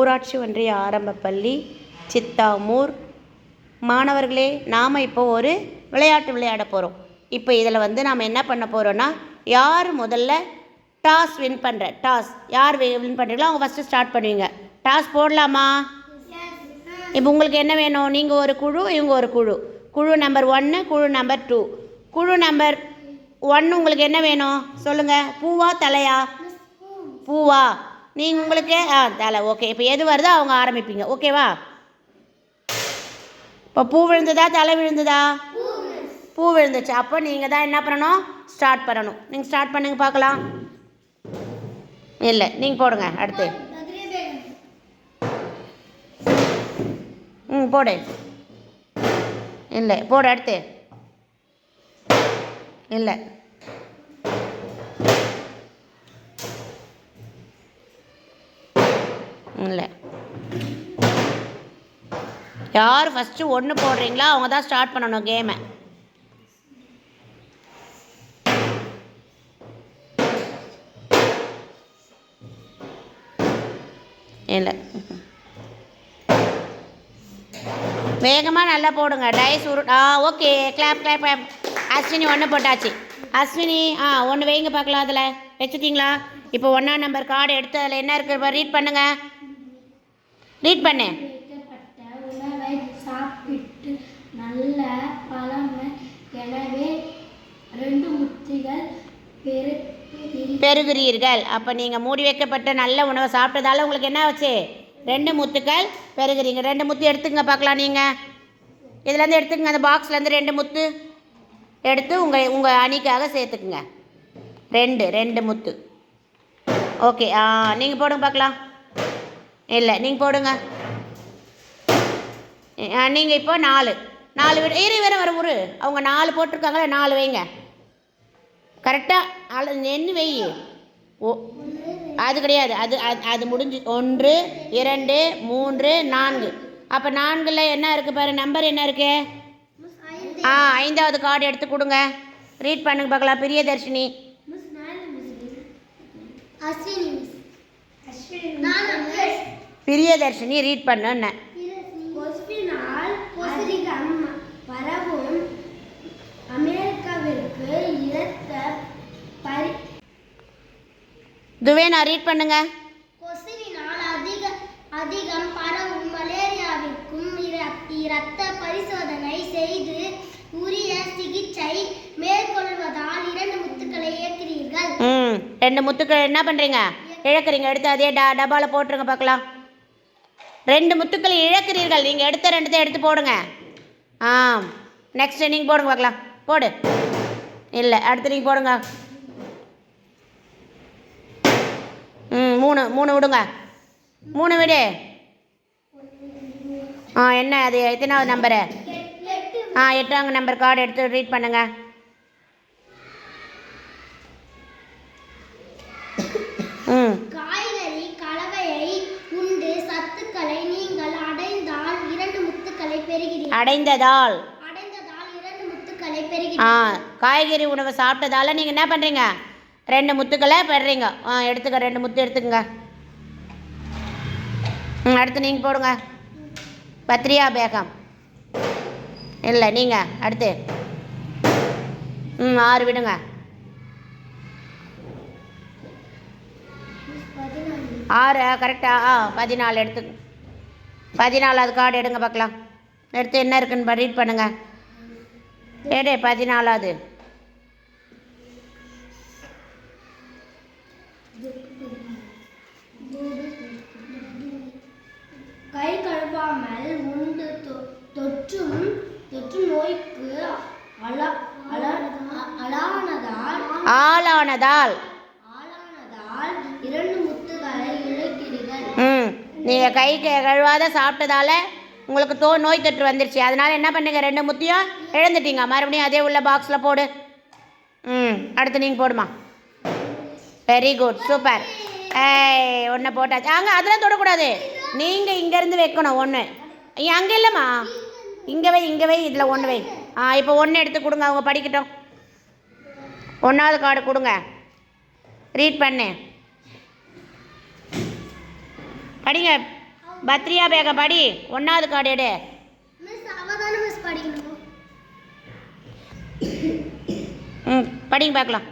ஊராட்சி ஒன்றிய ஆரம்பப்பள்ளி சித்தாமூர். மாணவர்களே நாம் இப்போ ஒரு விளையாட்டு விளையாட போகிறோம் இப்போ இதில் வந்து நாம் என்ன பண்ண போகிறோன்னா யார் முதல்ல டாஸ் வின் பண்ணுற டாஸ். யார் வின் பண்ணுறீங்களோ அவங்க ஃபஸ்ட்டு ஸ்டார்ட் பண்ணுவீங்க. டாஸ் போடலாமா? இப்போ உங்களுக்கு என்ன வேணும்? நீங்கள் ஒரு குழு இவங்க ஒரு குழு. குழு நம்பர் ஒன்று குழு நம்பர் டூ குழு நம்பர் ஒன்று உங்களுக்கு என்ன வேணும்? சொல்லுங்கள் பூவா தலையா? பூவா. நீங்கள் உங்களுக்கு ஆ தலை ஓகே இப்போ எது வருதோ அவங்க ஆரம்பிப்பீங்க. ஓகேவா இப்போ பூ விழுந்ததா தலை விழுந்ததா? பூ விழுந்துச்சு. அப்போ நீங்கள் தான் என்ன பண்ணணும்? ஸ்டார்ட் பண்ணணும். நீங்கள் ஸ்டார்ட் பண்ணுங்க பார்க்கலாம். இல்லை நீங்கள் போடுங்க அடுத்து. ம் போடு. இல்லை போடு அடுத்து. இல்லை. இல்லை. யார் ஃபஸ்ட்டு ஒன்று போடுறீங்களோ அவங்க தான் ஸ்டார்ட் பண்ணணும் கேமை இல்லை. வேகமாக நல்லா போடுங்க. டைஸ் உரு ஆ okay clap clap clap Ashwini ஒன்று போட்டாச்சு. அஸ்வினி ஆ ஒன்று வைங்க பார்க்கலாம் அதில். வச்சுட்டிங்களா? இப்போ ஒன்றா நம்பர் கார்டு எடுத்து அதில் என்ன இருக்கு? ரீட் பண்ணுங்கள் ரீட் பண்ணு. உணவை சாப்பிட்டு நல்ல பழமை எனவே ரெண்டு முத்திகள் பெரு பெறுகிறீர்கள் அப்போ நீங்கள் மூடி வைக்கப்பட்ட நல்ல உணவை சாப்பிட்டதால உங்களுக்கு என்ன ஆச்சு? ரெண்டு முத்துக்கள் பெறுகிறீங்க ரெண்டு முத்து எடுத்துங்க பார்க்கலாம் நீங்கள் இதுலேருந்து எடுத்துக்கங்க. அந்த பாக்ஸ்லேருந்து ரெண்டு முத்து எடுத்து உங்கள் உங்கள் அணிக்காக சேர்த்துக்குங்க. ரெண்டு ரெண்டு முத்து. ஓகே ஆ நீங்கள் போடுங்க பார்க்கலாம். இல்லை நீங்கள் போடுங்க. நீங்கள் இப்போ நாலு. நாலு வீடு இரு வேறு வர ஒரு அவங்க நாலு போட்டிருக்காங்களே நாலு வைங்க. கரெக்டாக அள நின்று வை. ஓ அது கிடையாது. அது அது- அது முடிஞ்சு ஒன்று இரண்டு மூன்று நான்கு. அப்போ நான்கில் என்ன இருக்குது பாரு நம்பர் என்ன இருக்கு? ஆ ஐந்தாவது கார்டு எடுத்து கொடுங்க. ரீட் பண்ணுங்க பார்க்கலாம். பிரியதர்ஷினி அஸ்வினி. நான் பிரியதர்ஷினி ரீட் பண்ணுன்னேன் வரவும் அமெரிக்காவிற்கு இரத்த பரி துவேனா ரீட் பண்ணுங்க. கொசுவினால் அதிக அதிகம் பரவும் மலேரியாவிற்கும் இர- இரத்த பரிசோதனை செய்து உரிய சிகிச்சை மேற்கொள்வதால் இரண்டு முத்துக்களை இயக்கிறீர்கள் ம் ரெண்டு முத்துக்கள் என்ன பண்ணுறீங்க இழக்கிறீங்க. எடுத்து அதே ட டப்பாவில் போட்டுருங்க பார்க்கலாம். ரெண்டு முத்துக்கள் இழக்கிறீர்கள். நீங்கள் எடுத்த ரெண்டுத்தையும் எடுத்து போடுங்க. ஆ நெக்ஸ்ட் நீங்கள் போடுங்க பார்க்கலாம். போடு. இல்லை அடுத்து நீங்கள் போடுங்க. ம் மூணு மூணு விடுங்க. மூணு விடு. ஆ என்ன அது? எத்தனாவது நம்பரு ஆ எட்டாங்க நம்பர் கார்டு எடுத்து ரீட் பண்ணுங்கள் ம் காய்கறி கலவையை உண்டு சத்துக்களை நீங்கள் அடைந்தால் இரண்டு முத்துக்களை பெறுகிறீர்கள் அடைந்ததால். ஆ காய்கறி உணவை சாப்பிட்டதால நீங்கள் என்ன பண்ணுறீங்க ரெண்டு முத்துக்களை பெறுறீங்க. ஆ எடுத்துக்க ரெண்டு முத்து எடுத்துக்கங்க. ம் அடுத்து நீங்கள் போடுங்க. பத்ரியா பேகம். இல்லை நீங்கள் அடுத்து. ம் ஆறு விடுங்க. ஆறு கரெக்டா? ஆ பதினாலு எடுத்து பதினாலாவது கார்டு எடுங்க பார்க்கலாம். எடுத்து என்ன இருக்குன்னு ரீட் பண்ணுங்க. எடு பதினாலாவது. கை கழுவாமல் உண்டு தொற்றும் தொற்று நோய்க்கு அல அலானதால் ஆளானதால். ஆளானதால் இரண்டு முத்துகளை இழக்கிறீர்கள். ம் நீங்கள் க- கழுவாத சாப்பிட்டதால உங்களுக்கு தோ நோய் தொற்று வந்துருச்சு. அதனால் என்ன பண்ணுங்க ரெண்டு முத்தியும் இழந்துட்டீங்க. மறுபடியும் அதே உள்ள பாக்ஸில் போடு. ம் அடுத்து நீங்கள் போடுமா. வெரி குட் சூப்பர் ஏய் ஒன்று போட்டாச்சு. அங்கே அதெல்லாம் தொடக்கூடாது. நீங்கள் இங்கேருந்து வைக்கணும் ஒன்று அங்கே இல்லைம்மா. இங்கே வை இங்கே வை இதில் ஒன்று வை. ஆ இப்போ ஒன்று எடுத்து கொடுங்க அவங்க படிக்கட்டும். ஒன்றாவது கார்டு கொடுங்க. ரீட் பண்ணு. படிங்க. பத்ரியா பேகம் படி ஒன்றாவது கார்டு எடு ம் படிங்க பார்க்கலாம்.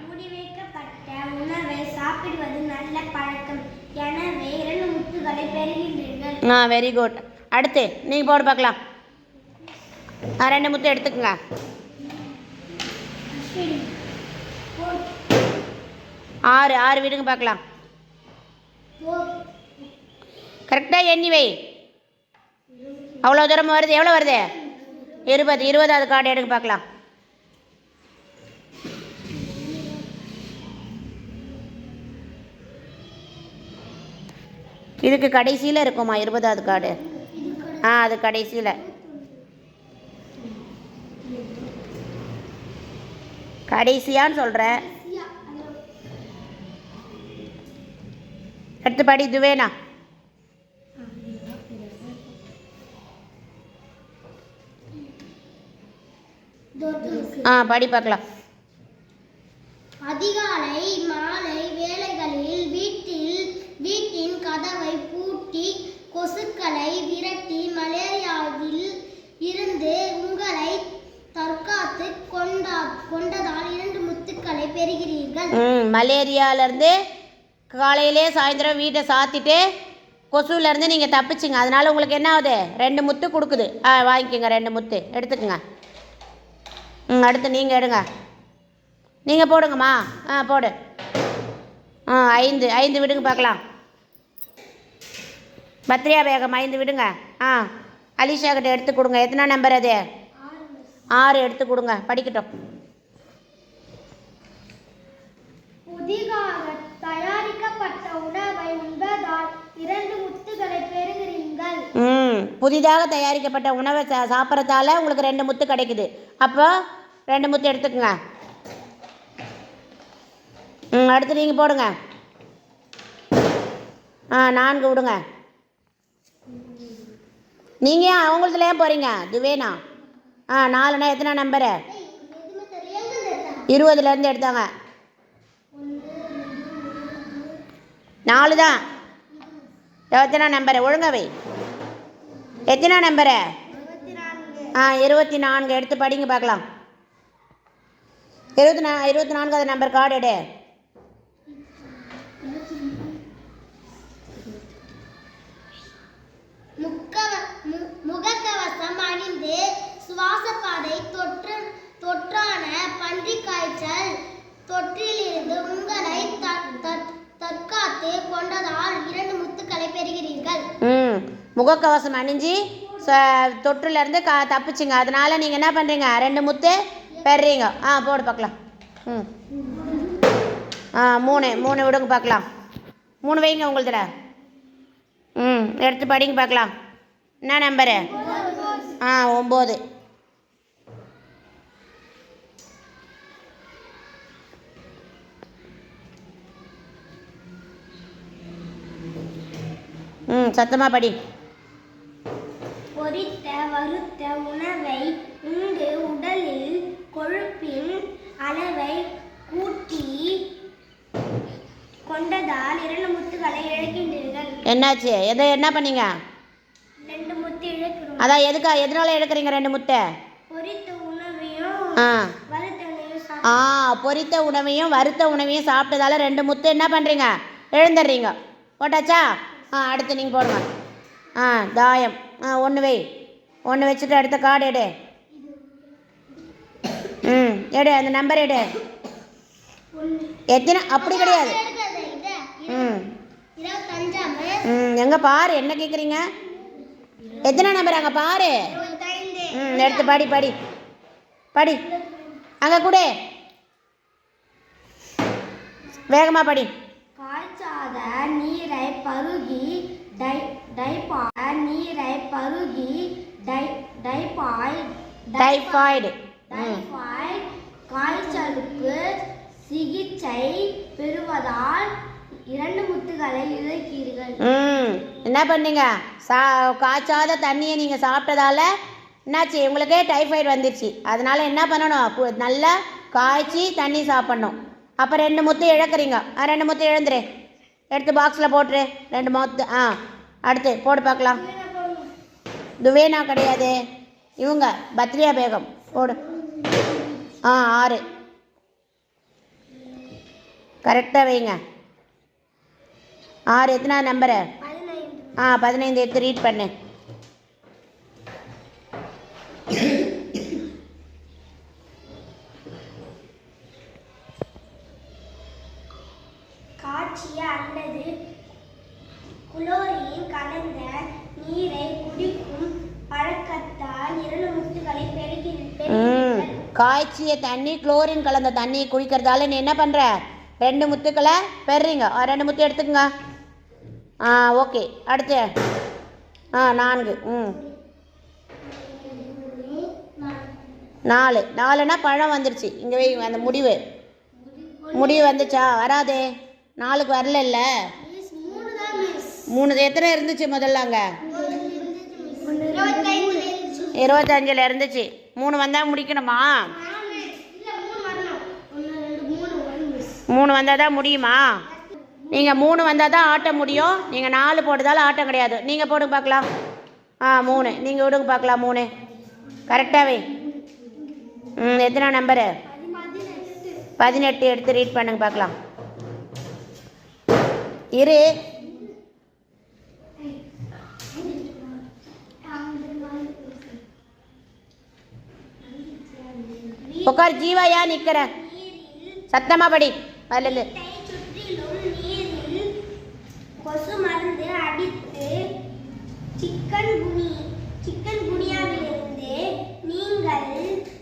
ஆ வெரி குட் அடுத்து நீங்கள் போடு பார்க்கலாம். ஆ ரெண்டு முத்து எடுத்துக்கோங்க. ஆறு ஆறு விடுங்க பார்க்கலாம். போர் கரெக்டாக எண்ணி வை அவ்வளோ தூரம் வருது எவ்வளோ வருது? இருபது இருபதாவது கார்டு எடுக்க பார்க்கலாம். இதுக்கு கடைசியில் இருக்குமா இருபதாவது கார்டு ஆ அது கடைசியில். கடைசியான்னு சொல்கிறேன் எடுத்து படி துவேனா. ஆ படி பார்க்கலாம். அதிகாலை மாலை வேளைகளில் வீட்டில் வீட்டின் கதவை பூட்டி கொசுக்களை விரட்டி மலேரியாவில் இருந்து உங்களை தற்காத்து கொண்டா கொண்டதால் இரண்டு முத்துக்களை பெறுகிறீர்கள். மலேரியாவிலேருந்து காலையிலே சாயந்தரம் வீட்டை சாத்திட்டு கொசுவிலேருந்து நீங்கள் தப்பிச்சிங்க. அதனால உங்களுக்கு என்ன ஆகுது? ரெண்டு முத்து கொடுக்குது. ஆ வாங்கிக்கோங்க ரெண்டு முத்து. எடுத்துக்கோங்க. அடுத்து நீங்கள் எடுங்க. நீங்கள் போடுங்கம்மா. ஆ போடு. ஆ ஐந்து ஐந்து விடுங்க பார்க்கலாம். பத்ரியா பேகம் ஐந்து விடுங்க. ஆ அலிஷா கிட்ட எடுத்து கொடுங்க. எத்தனை நம்பர் அது? ஆறு எடுத்து கொடுங்க. படிக்கட்டும். புதிதாக தயாரிக்கப்பட்ட உணவை உண்பதால் இரண்டு முத்துக்களை பெறுகிறீர்கள். ம் புதிதாக தயாரிக்கப்பட்ட உணவை சாப்பிட்றதால உங்களுக்கு ரெண்டு முத்து கிடைக்குது. அப்போ ரெண்டு முத்து எடுத்துக்கோங்க. ம் அடுத்து நீங்கள் போடுங்க. ஆ நான்கு விடுங்க. நீங்கள் ஏன் அவங்களதுல ஏன் போகிறீங்க துவேனா ஆ நாலுனா எத்தனை நம்பரு இருபதுலேருந்து எடுத்தாங்க. நாலு தான் எத்தனை நம்பரு ஒழுங்கவை எத்தனை நம்பரு ஆ இருபத்தி நான்கு. எடுத்து படிங்க பார்க்கலாம். இருபத்தி நா இருபத்தி நான்காவது நம்பர் கார்டு எடு. முகக்கவசம் அணிந்து சுவாசப்பாதை தொற்று தொற்றான பன்றிக் காய்ச்சல் தொற்றிலிருந்து உங்களை தற்காத்து கொண்டதால் இரண்டு முத்துக்களை பெறுகிறீர்கள். ம். முகக்கவசம் அணிஞ்சு தொற்றுலேருந்து க தப்பிச்சிங்க. அதனால நீங்கள் என்ன பண்ணுறீங்க ரெண்டு முத்து பெறீங்க ஆ போடு பார்க்கலாம். ம். ஆ மூணு மூணு விடுங்க பார்க்கலாம். மூணு வைங்க உங்களுதுல. ம் எடுத்து படிங்க பார்க்கலாம். என்ன நம்பரு ஆ ஒம்பது. ம் சத்தமாக படி பொரித்த வறுத்த உணவை உண்டு உடலில் கொழுப்பின் அளவை கூட்டி கொண்டதால் இரண்டு முத்துக்களை இழக்கின்றீர்கள் என்னாச்சு? எதை என்ன பண்ணீங்க? அதான் எதுக்கா எதனால எடுக்கிறீங்க ரெண்டு முட்டை? பொரித்த உணவையும் ஆ. வறுத்த உணவையும் ஆ பொரித்த உணவையும் வறுத்த உணவையும் சாப்பிட்டதால ரெண்டு முத்து என்ன பண்ணுறீங்க எழுந்துடுறீங்க போட்டாச்சா? ஆ அடுத்து நீங்கள் போடுங்க. ஆ தாயம். ஆ ஒன்று வை. ஒன்று வச்சுட்டு அடுத்த கார்டு எடு. ம் எடு அந்த நம்பர் எடு. எத்தனை அப்படி கிடையாது. ம். ம் எங்கே பாரு என்ன கேட்குறீங்க எத்தனை நம்பர் அங்கே பாரு? ம் எடுத்து படி படி. படி. அங்கே கூட. வேகமாக படி. காய்ச்சாத நீரை பருகி டை டைப்பா நீரை பருகி டை டைபாய் டைஃபாய்டு ம் டைபாய்ட் காய்ச்சலுக்கு சிகிச்சை பெறுவதால் இரண்டு முத்துகளை இழக்கீர்கள் ம் என்ன பண்ணீங்க? சா காய்ச்சாத தண்ணியை நீங்கள் சாப்பிட்டதால என்னாச்சு? உங்களுக்கே டைஃபாய்டு வந்துருச்சு. அதனால என்ன பண்ணணும்? நல்லா காய்ச்சி தண்ணி சாப்பிட்ணும். அப்போ ரெண்டு முத்து இழக்கிறீங்க. ஆ ரெண்டு முத்து இழந்துரு. எடுத்து பாக்ஸில் போட்டுரு. ரெண்டு முத்து ஆ அடுத்து போடு பார்க்கலாம். துவேனா கிடையாது. இவங்க பத்ரியா பேகம். போடு. ஆ ஆறு. கரெக்டாக வைங்க. ஆறு எத்தனை நம்பரு ஆ பதினைந்து எடுத்து ரீட் பண்ணு. காய்ச்சிய அல்லது குளோரின் கலந்த நீரை குடிக்கும் பழக்கத்தால் இரண்டு முத்துகளை பெருகி ம் பெறுகிறீர்கள். காய்ச்சிய தண்ணி குளோரின் கலந்த தண்ணி குடிக்கிறதால நீ என்ன பண்ணுற ரெண்டு முத்துக்களை பெறுறீங்க. ரெண்டு முத்து எடுத்துக்கங்க. ஆ ஓகே. அடுத்து. ஆ நான்கு. ம். நாலு. நாலுனா பழம் வந்துருச்சு. இங்கே அந்த முடிவு. முடிவு வந்துச்சா? வராதே. நாலுக்கு வரல இல்லை? மூணு எத்தனை இருந்துச்சு முதல்ல அங்கே. இருபத்தஞ்சில் இருந்துச்சு. மூணு வந்தால் முடிக்கணுமா. மூணு வந்தால் தான் முடியுமா? நீங்கள் மூணு வந்தால் தான் ஆட்ட முடியும். நீங்கள் நாலு போட்டதால ஆட்டம் கிடையாது. நீங்கள் போடுங்க பார்க்கலாம். ஆ மூணு. நீங்கள் விடுங்க பார்க்கலாம் மூணு. கரெக்டாகவே ம் எத்தனை நம்பரு பதினெட்டு. எடுத்து ரீட் பண்ணுங்க பார்க்கலாம். இரு. உட்கார் ஜீவாயா நிற்கிறேன் நிற்கிற சத்தமாக படி. அதில் வீட்டை சுற்றிலும் நீரில் கொசு மருந்து அடித்து சிக்கன் குனி சிக்கன் குனியாவிலிருந்து நீங்கள்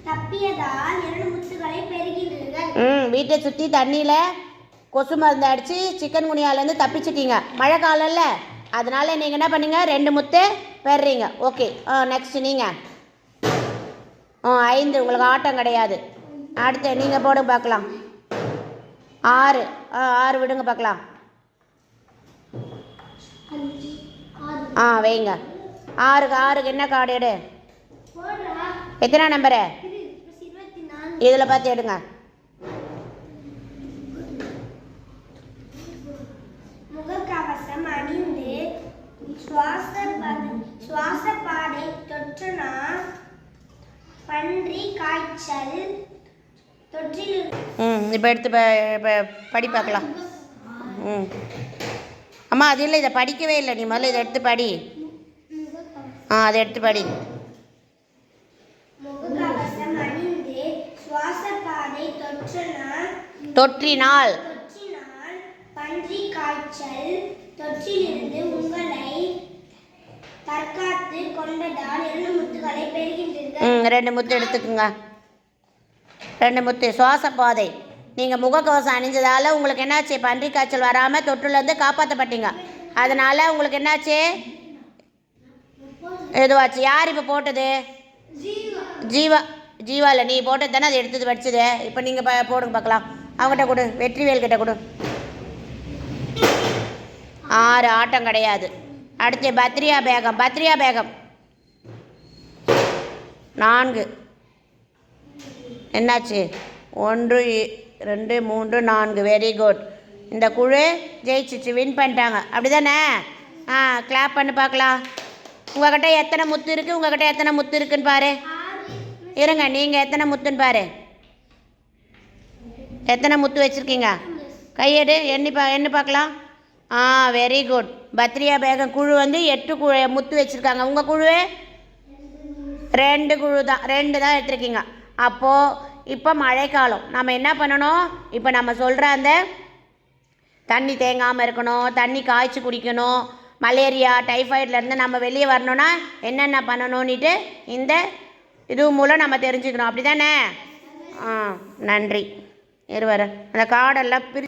தப்பியதால் இரண்டு முத்துகளை பெறுகிறீர்கள் ம் வீட்டை சுற்றி தண்ணியில் கொசு மருந்து அடித்து சிக்கன் குனியாலேருந்து தப்பிச்சிட்டீங்க. மழை காலம்ல. அதனால நீங்கள் என்ன பண்ணீங்க? ரெண்டு முத்து பெறுறீங்க. ஓகே. நெக்ஸ்ட் நீங்கள் ஆ ஐந்து. உங்களுக்கு ஆட்டம் கிடையாது. அடுத்து நீங்கள் போடுங்க பார்க்கலாம். ஆறு. ஆ ஆறு விடுங்க பார்க்கலாம். ஆ வைங்க. ஆறுக்கு ஆறுக்கு என்ன கார்டு எடு? எத்தனை நம்பரு இதில் பார்த்து எடுங்க. முகக்கவசம் அணிந்து சுவாச சுவாச பாடை தொற்றுனா பன்றி காய்ச்சல் தொற்றில் ம் இப்போ எடுத்து ப படி பார்க்கலாம். ம். அம்மா அது இல்லை இதை படிக்கவே இல்லை நீ. முதல்ல இதை எடுத்து படி. ஆ அதை எடுத்து படி. தொற்றினால் பன்றி காய்ச்சல் தொற்றிலிருந்து உங்களை தற்காத்து கொண்டதால் இரண்டு முத்துகளை பெறுகின்றீர்கள். ரெண்டு முத்து எடுத்துக்குங்க. ரெண்டு முத்து சுவாச பாதை நீங்கள் முகக்கவசம் அணிஞ்சதால் உங்களுக்கு என்னாச்சு? பன்றி காய்ச்சல் வராமல் தொற்றுலேருந்து காப்பாற்றப்பட்டீங்க அதனால் உங்களுக்கு என்னாச்சு? எதுவாச்சு? யார் இப்போ போட்டது? ஜீவா. ஜீவா இல்லை நீ போட்டது தானே? அதை எடுத்தது படிச்சது. இப்போ நீங்கள் ப போடுங்க பார்க்கலாம் அவங்ககிட்ட கொடு வெற்றிவேல் கிட்ட கொடு. ஆறு ஆட்டம் கிடையாது. அடுத்து பத்ரியா பேகம் பத்ரியா பேகம். நான்கு. என்னாச்சு? ஒன்று ரெண்டு மூன்று நான்கு. வெரி குட் இந்த குழு ஜெயிச்சிச்சு வின் பண்ணிட்டாங்க. அப்படி தானே ஆ கிளாப் பண்ணி பார்க்கலாம் உங்ககிட்ட எத்தனை முத்து இருக்குது உங்ககிட்ட எத்தனை முத்து இருக்குன்னு பாரு. இருங்க நீங்கள் எத்தனை முத்துன்னு பாரு. எத்தனை முத்து வச்சுருக்கீங்க? கையெடு எண்ணி பா எண்ணி பார்க்கலாம். ஆ வெரி குட் பத்ரியா பேகம் குழு வந்து எட்டு குழு முத்து வச்சுருக்காங்க. உங்கள் குழு ரெண்டு குழு தான். ரெண்டு தான் எடுத்துருக்கீங்க. அப்போது இப்போ மழைக்காலம். நம்ம என்ன பண்ணணும்? இப்போ நம்ம சொல்கிற அந்த தண்ணி தேங்காமல் இருக்கணும் தண்ணி காய்ச்சி குடிக்கணும் மலேரியா டைஃபாய்ட்லேருந்து நம்ம வெளியே வரணும்னா என்னென்ன பண்ணணும்னுட்டு இந்த இது மூலம் நம்ம தெரிஞ்சுக்கணும். அப்படி தானே ஆ நன்றி. இருவர் அந்த கார்டெல்லாம் பிரி